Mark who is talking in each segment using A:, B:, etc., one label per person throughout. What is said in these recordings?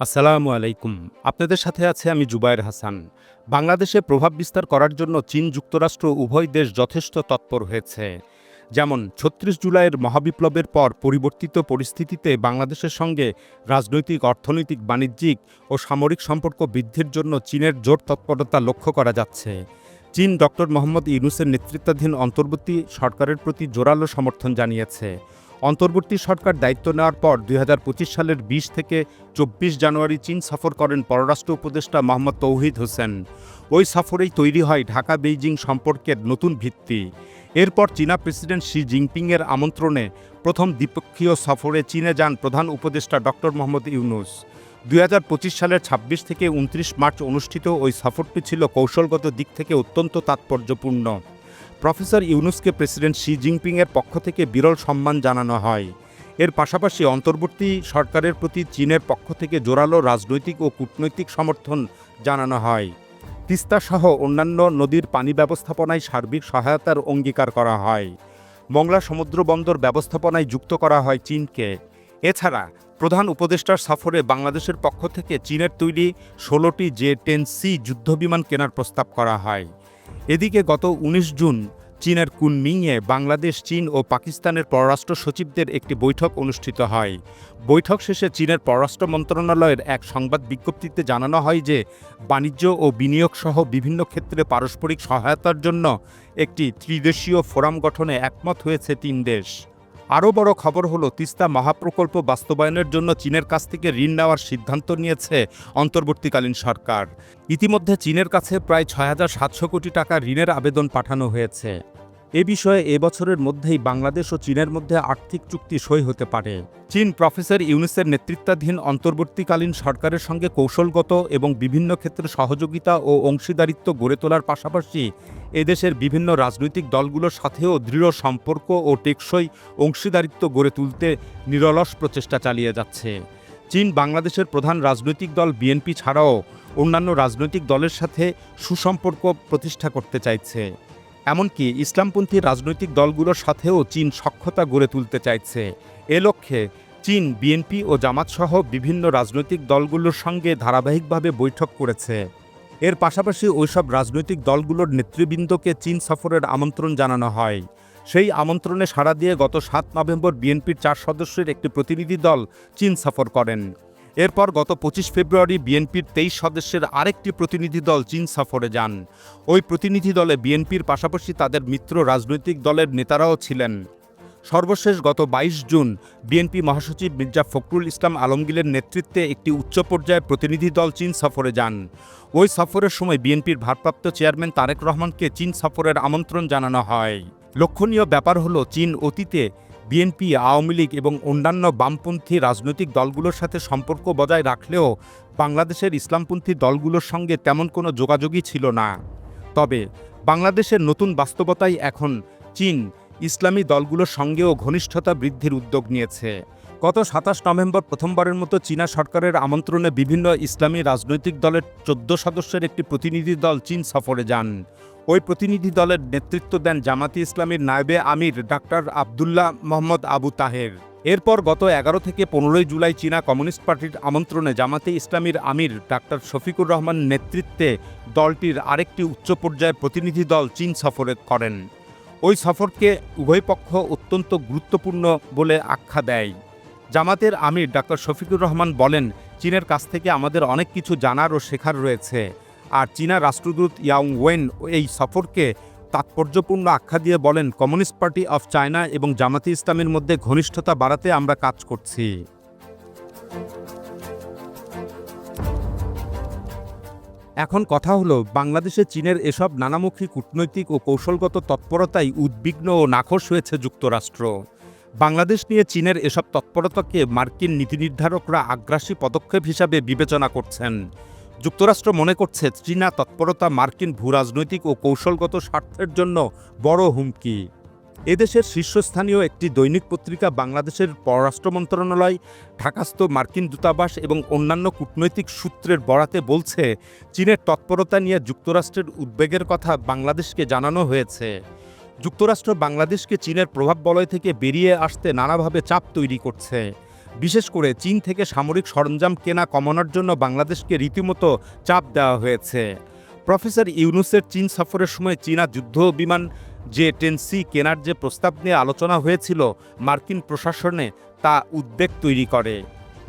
A: আসসালামু আলাইকুম। আপনাদের সাথে আছে আমি জুবায়ের হাসান। বাংলাদেশে প্রভাব বিস্তার করার জন্য চীন যুক্তরাষ্ট্র উভয় দেশ যথেষ্ট তৎপর হয়েছে। যেমন, ছত্রিশ জুলাইয়ের মহাবিপ্লবের পর পরিবর্তিত পরিস্থিতিতে বাংলাদেশের সঙ্গে রাজনৈতিক, অর্থনৈতিক, বাণিজ্যিক ও সামরিক সম্পর্ক বৃদ্ধির জন্য চীনের জোর তৎপরতা লক্ষ্য করা যাচ্ছে। চীন ডক্টর মোহাম্মদ ইউনুসের নেতৃত্বাধীন অন্তর্বর্তী সরকারের প্রতি জোরালো সমর্থন জানিয়েছে। অন্তর্বর্তী সরকার দায়িত্ব নেওয়ার পর দুই হাজার পঁচিশ সালের ২০ থেকে চব্বিশ জানুয়ারি চীন সফর করেন পররাষ্ট্র উপদেষ্টা মোহাম্মদ তৌহিদ হোসেন। ওই সফরেই তৈরি হয় ঢাকা বেইজিং সম্পর্কের নতুন ভিত্তি। এরপর চীনা প্রেসিডেন্ট শি জিনপিংয়ের আমন্ত্রণে প্রথম দ্বিপক্ষীয় সফরে চীনে যান প্রধান উপদেষ্টা ডক্টর মোহাম্মদ ইউনুস। দুই হাজার পঁচিশ সালের ২৬ থেকে উনত্রিশ মার্চ অনুষ্ঠিত ওই সফরটি ছিল কৌশলগত দিক থেকে অত্যন্ত তাৎপর্যপূর্ণ। প্রফেসর ইউনুসকে প্রেসিডেন্ট শি জিনপিংয়ের পক্ষ থেকে বিরল সম্মান জানানো হয়। এর পাশাপাশি অন্তর্বর্তী সরকারের প্রতি চীনের পক্ষ থেকে জোরালো রাজনৈতিক ও কূটনৈতিক সমর্থন জানানো হয়। তিস্তাসহ অন্যান্য নদীর পানি ব্যবস্থাপনায় সার্বিক সহায়তার অঙ্গীকার করা হয়। মংলা সমুদ্র বন্দর ব্যবস্থাপনায় যুক্ত করা হয় চীনকে। এছাড়া প্রধান উপদেষ্টার সফরে বাংলাদেশের পক্ষ থেকে চীনের তৈরি ষোলোটি জে টেন সি যুদ্ধবিমান কেনার প্রস্তাব করা হয়। এদিকে গত ১৯ জুন চীনের কুনমিংয়ে বাংলাদেশ, চীন ও পাকিস্তানের পররাষ্ট্র সচিবদের একটি বৈঠক অনুষ্ঠিত হয়। বৈঠক শেষে চীনের পররাষ্ট্র মন্ত্রণালয়ের এক সংবাদ বিজ্ঞপ্তিতে জানানো হয় যে, বাণিজ্য ও বিনিয়োগ সহ বিভিন্ন ক্ষেত্রে পারস্পরিক সহায়তার জন্য একটি ত্রিদেশীয় ফোরাম গঠনে একমত হয়েছে তিন দেশ। আরও বড় খবর হলো, তিস্তা মহাপ্রকল্প বাস্তবায়নের জন্য চীনের কাছ থেকে ঋণ নেওয়ার সিদ্ধান্ত নিয়েছে অন্তর্বর্তীকালীন সরকার। ইতিমধ্যে চীনের কাছে প্রায় ছয় হাজার সাতশো কোটি টাকা ঋণের আবেদন পাঠানো হয়েছে। এ বিষয়ে এবছরের মধ্যেই বাংলাদেশ ও চীনের মধ্যে আর্থিক চুক্তি সই হতে পারে। চীন প্রফেসর ইউনুসের নেতৃত্বাধীন অন্তর্বর্তীকালীন সরকারের সঙ্গে কৌশলগত এবং বিভিন্ন ক্ষেত্রে সহযোগিতা ও অংশীদারিত্ব গড়ে তোলার পাশাপাশি এদেশের বিভিন্ন রাজনৈতিক দলগুলোর সাথেও দৃঢ় সম্পর্ক ও টেকসই অংশীদারিত্ব গড়ে তুলতে নিরলস প্রচেষ্টা চালিয়ে যাচ্ছে। চীন বাংলাদেশের প্রধান রাজনৈতিক দল বিএনপি ছাড়াও অন্যান্য রাজনৈতিক দলের সাথে সুসম্পর্ক প্রতিষ্ঠা করতে চাইছে। এমনকি ইসলামপন্থী রাজনৈতিক দলগুলোর সাথেও চীন সক্ষতা গড়ে তুলতে চাইছে। এ লক্ষ্যে চীন, বিএনপি ও জামাতসহ বিভিন্ন রাজনৈতিক দলগুলোর সঙ্গে ধারাবাহিকভাবে বৈঠক করেছে। এর পাশাপাশি ওইসব রাজনৈতিক দলগুলোর নেতৃবৃন্দকে চীন সফরের আমন্ত্রণ জানানো হয়। সেই আমন্ত্রণে সাড়া দিয়ে গত সাত নভেম্বর বিএনপির চার সদস্যের একটি প্রতিনিধি দল চীন সফর করেন। এরপর গত পঁচিশ ফেব্রুয়ারি বিএনপির তেইশ সদস্যের আরেকটি প্রতিনিধি দল চীন সফরে যান। ওই প্রতিনিধি দলে বিএনপির পাশাপাশি তাদের মিত্র রাজনৈতিক দলের নেতারাও ছিলেন। সর্বশেষ গত ২২ জুন বিএনপি মহাসচিব মির্জা ফখরুল ইসলাম আলমগীরের নেতৃত্বে একটি উচ্চ পর্যায়ের প্রতিনিধি দল চীন সফরে যান। ওই সফরের সময় বিএনপির ভারপ্রাপ্ত চেয়ারম্যান তারেক রহমানকে চীন সফরের আমন্ত্রণ জানানো হয়। লক্ষণীয় ব্যাপার হলো, চীন অতীতে বিএনপি, আওয়ামী লীগ এবং অন্যান্য বামপন্থী রাজনৈতিক দলগুলোর সাথে সম্পর্ক বজায় রাখলেও বাংলাদেশের ইসলামপন্থী দলগুলোর সঙ্গে তেমন কোনো যোগাযোগই ছিল না। তবে বাংলাদেশের নতুন বাস্তবতায় এখন চীন, ইসলামী দলগুলোর সঙ্গেও ঘনিষ্ঠতা বৃদ্ধির উদ্যোগ নিয়েছে। গত সাতাশ নভেম্বর প্রথমবারের মতো চীনা সরকারের আমন্ত্রণে বিভিন্ন ইসলামী রাজনৈতিক দলের চোদ্দ সদস্যের একটি প্রতিনিধি দল চীন সফরে যান। ওই প্রতিনিধি দলের নেতৃত্ব দেন জামাতি ইসলামীর নায়েবে আমির ডাক্তার আবদুল্লাহ মোহাম্মদ আবু তাহের। এরপর গত এগারো থেকে পনেরোই জুলাই চীনা কমিউনিস্ট পার্টির আমন্ত্রণে জামাতে ইসলামীর আমির ডাক্তার শফিকুর রহমান নেতৃত্বে দলটির আরেকটি উচ্চ পর্যায়ের প্রতিনিধি দল চীন সফরে করেন। ওই সফরকে উভয় পক্ষ অত্যন্ত গুরুত্বপূর্ণ বলে আখ্যা দেয়। জামাতের আমির ডাক্তার শফিকুর রহমান বলেন, চীনের কাছ থেকে আমাদের অনেক কিছু জানার ও শেখার রয়েছে। আর চীনা রাষ্ট্রদূত ইয়াং ওয়েন এই সফরকে তাৎপর্যপূর্ণ আখ্যা দিয়ে বলেন, কমিউনিস্ট পার্টি অফ চায়না এবং জামাতি ইসলামের মধ্যে ঘনিষ্ঠতা বাড়াতে আমরা কাজ করছি। এখন কথা হলো, বাংলাদেশে চীনের এসব নানামুখী কূটনৈতিক ও কৌশলগত তৎপরতায় উদ্বিগ্ন ও নাখোশ হয়েছে যুক্তরাষ্ট্র। বাংলাদেশ নিয়ে চীনের এসব তৎপরতাকে মার্কিন নীতি নির্ধারকরা আগ্রাসী পদক্ষেপ হিসাবে বিবেচনা করছেন। যুক্তরাষ্ট্র মনে করছে চীনা তৎপরতা মার্কিন ভূরাজনৈতিক ও কৌশলগত স্বার্থের জন্য বড় হুমকি। এদেশের শীর্ষস্থানীয় একটি দৈনিক পত্রিকা বাংলাদেশের পররাষ্ট্র মন্ত্রণালয়, ঢাকাস্থ মার্কিন দূতাবাস এবং অন্যান্য কূটনৈতিক সূত্রের বরাতে বলছে, চীনের তৎপরতা নিয়ে যুক্তরাষ্ট্রের উদ্বেগের কথা বাংলাদেশকে জানানো হয়েছে। যুক্তরাষ্ট্র বাংলাদেশকে চীনের প্রভাব বলয় থেকে বেরিয়ে আসতে নানাভাবে চাপ তৈরি করছে। বিশেষ করে চীন থেকে সামরিক সরঞ্জাম কেনা কমানোর জন্য বাংলাদেশকে রীতিমতো চাপ দেওয়া হয়েছে। প্রফেসর ইউনুসের চীন সফরের সময় চীনা যুদ্ধ বিমান যে টেনসি কেনার যে প্রস্তাব নিয়ে আলোচনা হয়েছিল মার্কিন প্রশাসনে, তা উদ্বেগ তৈরি করে।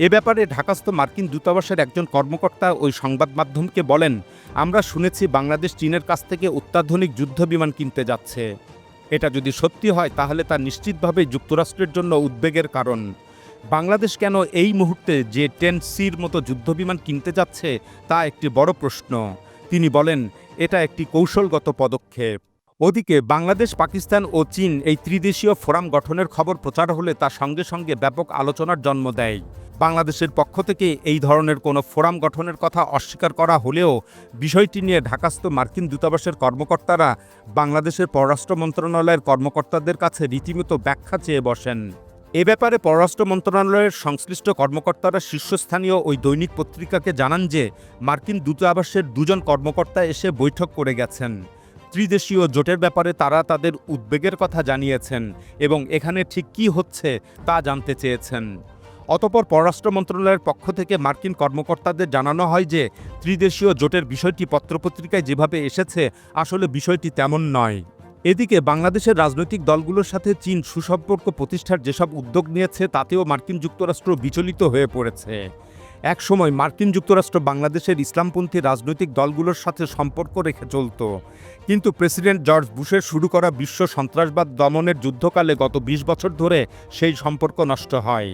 A: এ ব্যাপারে ঢাকাস্থ মার্কিন দূতাবাসের একজন কর্মকর্তা ওই সংবাদ মাধ্যমকে বলেন, আমরা শুনেছি বাংলাদেশ চীনের কাছ থেকে অত্যাধুনিক যুদ্ধ বিমান কিনতে যাচ্ছে। এটা যদি সত্যি হয়, তাহলে তা নিশ্চিতভাবে যুক্তরাষ্ট্রের জন্য উদ্বেগের কারণ। বাংলাদেশ কেন এই মুহূর্তে যে টেন সির মতো যুদ্ধবিমান কিনতে যাচ্ছে, তা একটি বড় প্রশ্ন। তিনি বলেন, এটা একটি কৌশলগত পদক্ষেপ। ওদিকে, বাংলাদেশ, পাকিস্তান ও চীন এই ত্রিদেশীয় ফোরাম গঠনের খবর প্রচার হলে তা সঙ্গে সঙ্গে ব্যাপক আলোচনার জন্ম দেয়। বাংলাদেশের পক্ষ থেকে এই ধরনের কোনো ফোরাম গঠনের কথা অস্বীকার করা হলেও বিষয়টি নিয়ে ঢাকাস্থ মার্কিন দূতাবাসের কর্মকর্তারা বাংলাদেশের পররাষ্ট্র মন্ত্রণালয়ের কর্মকর্তাদের কাছে রীতিমতো ব্যাখ্যা চেয়ে বসেন। এ ব্যাপারে পররাষ্ট্র মন্ত্রণালয়ের সংশ্লিষ্ট কর্মকর্তারা শীর্ষস্থানীয় ওই দৈনিক পত্রিকাকে জানান যে মার্কিন দূতাবাসের দুজন কর্মকর্তা এসে বৈঠক করে গেছেন। ত্রিদেশীয় জোটের ব্যাপারে তারা তাদের উদ্বেগের কথা জানিয়েছেন এবং এখানে ঠিক কী হচ্ছে তা জানতে চেয়েছেন। অতপর পররাষ্ট্র মন্ত্রণালয়ের পক্ষ থেকে মার্কিন কর্মকর্তাদের জানানো হয় যে, ত্রিদেশীয় জোটের বিষয়টি পত্রপত্রিকায় যেভাবে এসেছে, আসলে বিষয়টি তেমন নয়। এদিকে বাংলাদেশের রাজনৈতিক দলগুলোর সাথে চীন সুসম্পর্ক প্রতিষ্ঠার যেসব উদ্যোগ নিয়েছে, তাতেও মার্কিন যুক্তরাষ্ট্র বিচলিত হয়ে পড়েছে। এক সময় মার্কিন যুক্তরাষ্ট্র বাংলাদেশের ইসলামপন্থী রাজনৈতিক দলগুলোর সাথে সম্পর্ক রেখে চলত। কিন্তু প্রেসিডেন্ট জর্জ বুশের শুরু করা বিশ্ব সন্ত্রাসবাদ দমনের যুদ্ধকালে গত ২০ বছর ধরে সেই সম্পর্ক নষ্ট হয়।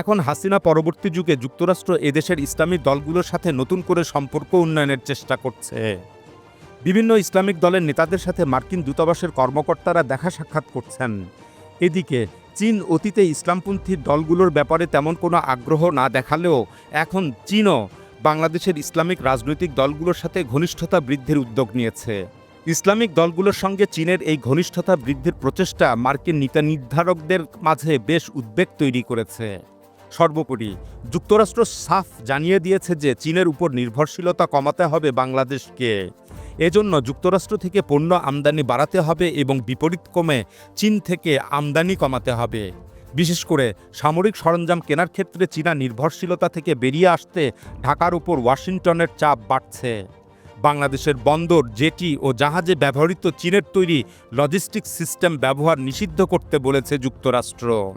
A: এখন হাসিনা পরবর্তী যুগে যুক্তরাষ্ট্র এদেশের ইসলামী দলগুলোর সাথে নতুন করে সম্পর্ক উন্নয়নের চেষ্টা করছে। বিভিন্ন ইসলামিক দলের নেতাদের সাথে মার্কিন দূতাবাসের কর্মকর্তারা দেখা সাক্ষাৎ করছেন। এদিকে চীন অতীতে ইসলামপন্থী দলগুলোর ব্যাপারে তেমন কোনো আগ্রহ না দেখালেও এখন চীনও বাংলাদেশের ইসলামিক রাজনৈতিক দলগুলোর সাথে ঘনিষ্ঠতা বৃদ্ধির উদ্যোগ নিয়েছে। ইসলামিক দলগুলোর সঙ্গে চীনের এই ঘনিষ্ঠতা বৃদ্ধির প্রচেষ্টা মার্কিন নীতি নির্ধারকদের মাঝে বেশ উদ্বেগ তৈরি করেছে। সর্বোপরি। যুক্তরাষ্ট্র সাফ জানিয়ে দিয়েছে যে চীনের উপর নির্ভরশীলতা কমাতে হবে বাংলাদেশকে। এজন্য যুক্তরাষ্ট্র থেকে পণ্য আমদানি বাড়াতে হবে এবং বিপরীত কমে চীন থেকে আমদানি কমাতে হবে। বিশেষ করে সামরিক সরঞ্জাম কেনার ক্ষেত্রে চীনা নির্ভরশীলতা থেকে বেরিয়ে আসতে ঢাকার উপর ওয়াশিংটনের চাপ বাড়ছে। বাংলাদেশের বন্দর, জেটি ও জাহাজে ব্যবহৃত চীনের তৈরি লজিস্টিক সিস্টেম ব্যবহার নিষিদ্ধ করতে বলেছে যুক্তরাষ্ট্র।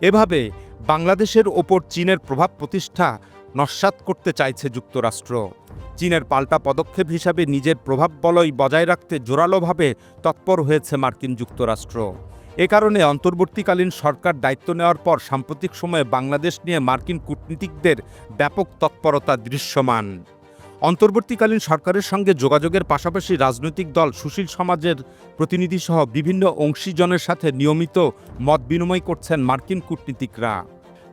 A: এভাবে বাংলাদেশের ওপর চীনের প্রভাব প্রতিষ্ঠা নস্বাত করতে চাইছে যুক্তরাষ্ট্র। চীনের পাল্টা পদক্ষেপ হিসাবে নিজের প্রভাব বলয় বজায় রাখতে জোরালোভাবে তৎপর হয়েছে মার্কিন যুক্তরাষ্ট্র। এ কারণে অন্তর্বর্তীকালীন সরকার দায়িত্ব নেওয়ার পর সাম্প্রতিক সময়ে বাংলাদেশ নিয়ে মার্কিন কূটনীতিকদের ব্যাপক তৎপরতা দৃশ্যমান। অন্তর্বর্তীকালীন সরকারের সঙ্গে যোগাযোগের পাশাপাশি রাজনৈতিক দল সুশীল সমাজের প্রতিনিধিসহ বিভিন্ন অংশীজনের সাথে নিয়মিত মত বিনিময় করছেন মার্কিন কূটনীতিকরা।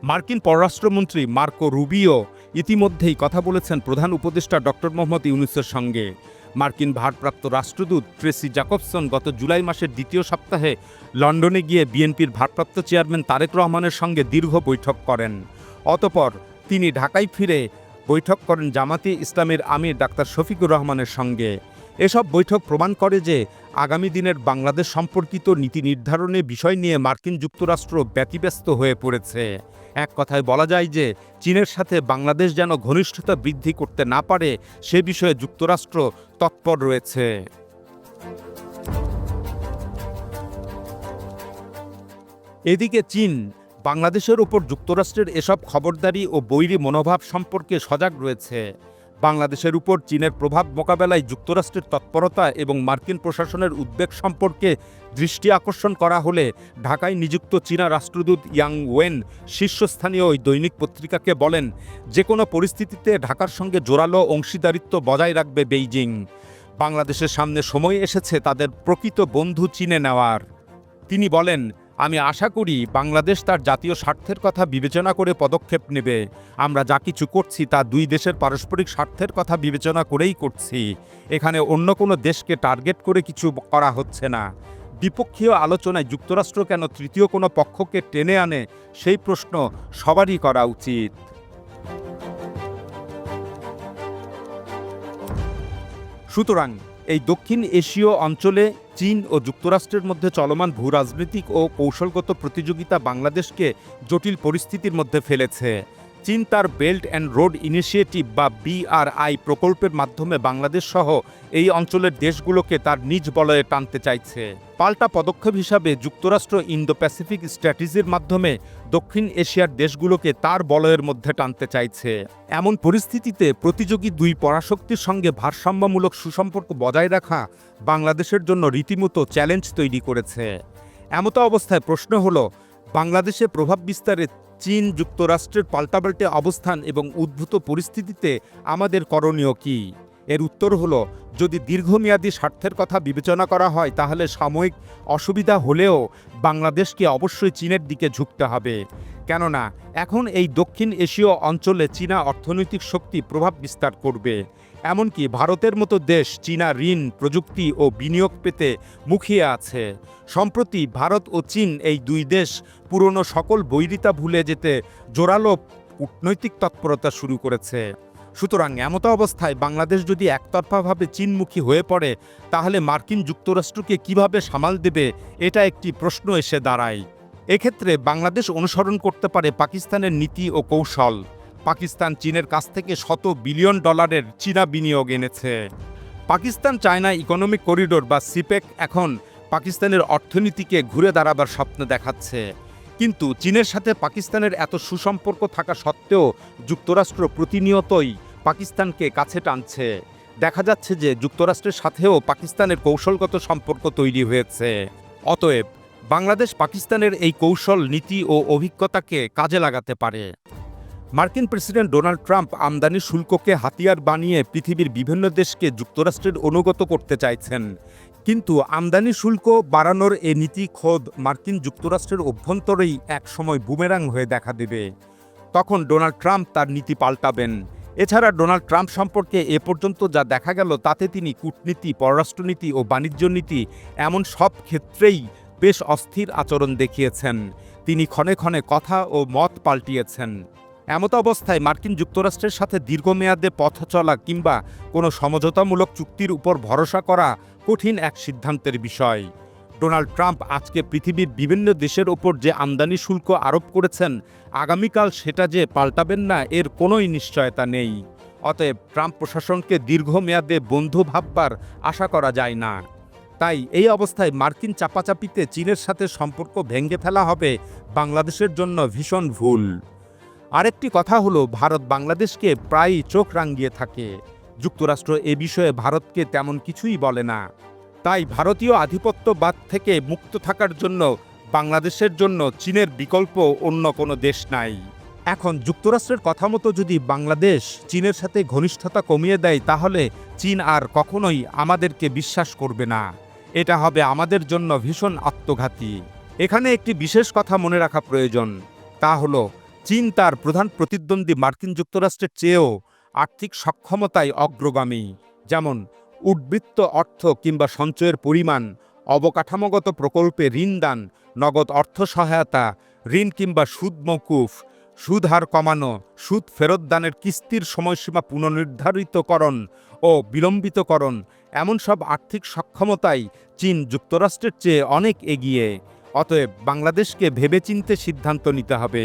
A: মার্কিন পররাষ্ট্রমন্ত্রী মার্কো রুবিও ইতিমধ্যেই কথা বলেছেন প্রধান উপদেষ্টা ডক্টর মোহাম্মদ ইউনুসের সঙ্গে। মার্কিন ভারপ্রাপ্ত রাষ্ট্রদূত ট্রেসি জ্যাকবসন গত জুলাই মাসের দ্বিতীয় সপ্তাহে লন্ডনে গিয়ে বিএনপির ভারপ্রাপ্ত চেয়ারম্যান তারেক রহমানের সঙ্গে দীর্ঘ বৈঠক করেন। অতপর তিনি ঢাকায় ফিরে বৈঠক করেন জামাতি ইসলামের আমির ডাক্তার শফিকুর রহমানের সঙ্গে। এসব বৈঠক প্রমাণ করে যে আগামী দিনের বাংলাদেশ সম্পর্কিত নীতি নির্ধারণে বিষয় নিয়ে মার্কিন যুক্তরাষ্ট্র ব্যতিব্যস্ত হয়ে পড়েছে। এক কথায় বলা যায় যে চীনের সাথে বাংলাদেশ যেন ঘনিষ্ঠতা বৃদ্ধি করতে না পারে, সে বিষয়ে যুক্তরাষ্ট্র তৎপর রয়েছে। এদিকে চীন বাংলাদেশের ওপর যুক্তরাষ্ট্রের এসব খবরদারি ও বৈরী মনোভাব সম্পর্কে সজাগ রয়েছে। বাংলাদেশের উপর চীনের প্রভাব মোকাবেলায় যুক্তরাষ্ট্রের তৎপরতা এবং মার্কিন প্রশাসনের উদ্বেগ সম্পর্কে দৃষ্টি আকর্ষণ করা হলে ঢাকায় নিযুক্ত চীনা রাষ্ট্রদূত ইয়াং ওয়েন শীর্ষস্থানীয় ওই দৈনিক পত্রিকাকে বলেন যে কোনো পরিস্থিতিতে ঢাকার সঙ্গে জোরালো অংশীদারিত্ব বজায় রাখবে বেইজিং। বাংলাদেশের সামনে সময় এসেছে তাদের প্রকৃত বন্ধু চিনে নেওয়ার। তিনি বলেন আমি আশা করি বাংলাদেশ তার জাতীয় স্বার্থের কথা বিবেচনা করে পদক্ষেপ নেবে। আমরা যা কিছু করছি তা দুই দেশের পারস্পরিক স্বার্থের কথা বিবেচনা করেই করছি। এখানে অন্য কোনো দেশকে টার্গেট করে কিছু করা হচ্ছে না। দ্বিপক্ষীয় আলোচনায় যুক্তরাষ্ট্র কেন তৃতীয় কোনো পক্ষকে টেনে আনে, সেই প্রশ্ন সবারই করা উচিত। সুতরাং এই দক্ষিণ এশীয় অঞ্চলে চীন ও যুক্তরাষ্ট্রের মধ্যে চলমান ভূরাজনৈতিক ও কৌশলগত প্রতিযোগিতা বাংলাদেশকে জটিল পরিস্থিতির মধ্যে ফেলেছে। চীন তার বেল্ট অ্যান্ড রোড ইনিশিয়েটিভ বা বিআরআই প্রকল্পের মাধ্যমে বাংলাদেশ সহ এই অঞ্চলের দেশগুলোকে তার নিজ বলয়ে টানতে চাইছে। পাল্টা পদক্ষেপ হিসাবে যুক্তরাষ্ট্র ইন্দো প্যাসিফিক স্ট্র্যাটেজির মাধ্যমে দক্ষিণ এশিয়ার দেশগুলোকে তার বলয়ের মধ্যে টানতে চাইছে। এমন পরিস্থিতিতে প্রতিযোগী দুই পরাশক্তির সঙ্গে ভারসাম্যমূলক সুসম্পর্ক বজায় রাখা বাংলাদেশের জন্য রীতিমতো চ্যালেঞ্জ তৈরি করেছে। এমতো অবস্থায় প্রশ্ন হলো, বাংলাদেশে প্রভাব বিস্তারে চীন যুক্তরাষ্ট্রের পাল্টাপাল্টে অবস্থান এবং উদ্ভূত পরিস্থিতিতে আমাদের করণীয় কি? এর উত্তর হলো, যদি দীর্ঘমেয়াদী স্বার্থের কথা বিবেচনা করা হয়, তাহলে সাময়িক অসুবিধা হলেও বাংলাদেশকে অবশ্যই চীনের দিকে ঝুঁকতে হবে। কেননা, এখন এই দক্ষিণ এশীয় অঞ্চলে চীনা অর্থনৈতিক শক্তি প্রভাব বিস্তার করবে। এমনকি ভারতের মতো দেশ চীনা ঋণ, প্রযুক্তি ও বিনিয়োগ পেতে মুখিয়ে আছে। সম্প্রতি ভারত ও চীন এই দুই দেশ পুরনো সকল বৈরিতা ভুলে যেতে জোরালো কূটনৈতিক তৎপরতা শুরু করেছে। সুতরাং এমত অবস্থায় বাংলাদেশ যদি একতরফাভাবে চীনমুখী হয়ে পড়ে, তাহলে মার্কিন যুক্তরাষ্ট্রকে কীভাবে সামাল দেবে, এটা একটি প্রশ্ন এসে দাঁড়ায়। এক্ষেত্রে বাংলাদেশ অনুসরণ করতে পারে পাকিস্তানের নীতি ও কৌশল। পাকিস্তান চীনের কাছ থেকে শত বিলিয়ন ডলারের চীনা বিনিয়োগ এনেছে। পাকিস্তান চায়না ইকোনমিক করিডোর বা সিপেক এখন পাকিস্তানের অর্থনীতিকে ঘুরে দাঁড়াবার স্বপ্ন দেখাচ্ছে। কিন্তু চীনের সাথে পাকিস্তানের এত সুসম্পর্ক থাকা সত্ত্বেও যুক্তরাষ্ট্র প্রতিনিয়তই পাকিস্তানকে কাছে টানছে। দেখা যাচ্ছে যে যুক্তরাষ্ট্রের সাথেও পাকিস্তানের কৌশলগত সম্পর্ক তৈরি হয়েছে। অতএব বাংলাদেশ পাকিস্তানের এই কৌশল, নীতি ও অভিজ্ঞতাকে কাজে লাগাতে পারে। মার্কিন প্রেসিডেন্ট ডোনাল্ড ট্রাম্প আমদানি শুল্ককে হাতিয়ার বানিয়ে পৃথিবীর বিভিন্ন দেশকে যুক্তরাষ্ট্রের অনুগত করতে চাইছেন। কিন্তু আমদানি শুল্ক বাড়ানোর এ নীতি খোদ মার্কিন যুক্তরাষ্ট্রের অভ্যন্তরেই একসময় বুমেরাং হয়ে দেখা দেবে। তখন ডোনাল্ড ট্রাম্প তার নীতি পাল্টাবেন। এছাড়া ডোনাল্ড ট্রাম্প সম্পর্কে এ পর্যন্ত যা দেখা গেল, তাতে তিনি কূটনীতি, পররাষ্ট্রনীতি ও বাণিজ্য নীতি এমন সব ক্ষেত্রেই বেশ অস্থির আচরণ দেখিয়েছেন। তিনি ক্ষণে ক্ষণে কথা ও মত পাল্টিয়েছেন। এমত অবস্থায় মার্কিন যুক্তরাষ্ট্রের সাথে দীর্ঘমেয়াদে পথ চলা কিংবা কোনো সমঝোতামূলক চুক্তির উপর ভরসা করা কঠিন এক সিদ্ধান্তের বিষয়। ডোনাল্ড ট্রাম্প আজকে পৃথিবীর বিভিন্ন দেশের ওপর যে আমদানি শুল্ক আরোপ করেছেন, আগামীকাল সেটা যে পাল্টাবেন না এর কোনোই নিশ্চয়তা নেই। অতএব ট্রাম্প প্রশাসনকে দীর্ঘমেয়াদে বন্ধু ভাববার আশা করা যায় না। তাই এই অবস্থায় মার্কিন চাপাচাপিতে চীনের সাথে সম্পর্ক ভেঙে ফেলা হবে বাংলাদেশের জন্য ভীষণ ভুল। আরেকটি কথা হলো, ভারত বাংলাদেশকে প্রায়ই চোখ রাঙিয়ে থাকে। যুক্তরাষ্ট্র এ বিষয়ে ভারতকে তেমন কিছুই বলে না। তাই ভারতীয় আধিপত্যবাদ থেকে মুক্ত থাকার জন্য বাংলাদেশের জন্য চীনের বিকল্প অন্য কোনো দেশ নাই। এখন যুক্তরাষ্ট্রের কথা মতো যদি বাংলাদেশ চীনের সাথে ঘনিষ্ঠতা কমিয়ে দেয়, তাহলে চীন আর কখনোই আমাদেরকে বিশ্বাস করবে না। এটা হবে আমাদের জন্য ভীষণ আত্মঘাতী। এখানে একটি বিশেষ কথা মনে রাখা প্রয়োজন। তা হলো চীন তার প্রধান প্রতিদ্বন্দ্বী মার্কিন যুক্তরাষ্ট্রের চেয়েও আর্থিক সক্ষমতায় অগ্রগামী, যেমন উদ্বৃত্ত অর্থ কিংবা সঞ্চয়ের পরিমাণ, অবকাঠামোগত প্রকল্পে ঋণদান নগদ অর্থ সহায়তা, ঋণ কিংবা সুদ মৌকুফ সুদ হার কমানো, সুদ ফেরতদানের কিস্তির সময়সীমা পুনর্নির্ধারিতকরণ ও বিলম্বিতকরণ, এমন সব আর্থিক সক্ষমতায় চীন যুক্তরাষ্ট্রের চেয়ে অনেক এগিয়ে, অতএব বাংলাদেশকে ভেবেচিন্তে সিদ্ধান্ত নিতে হবে।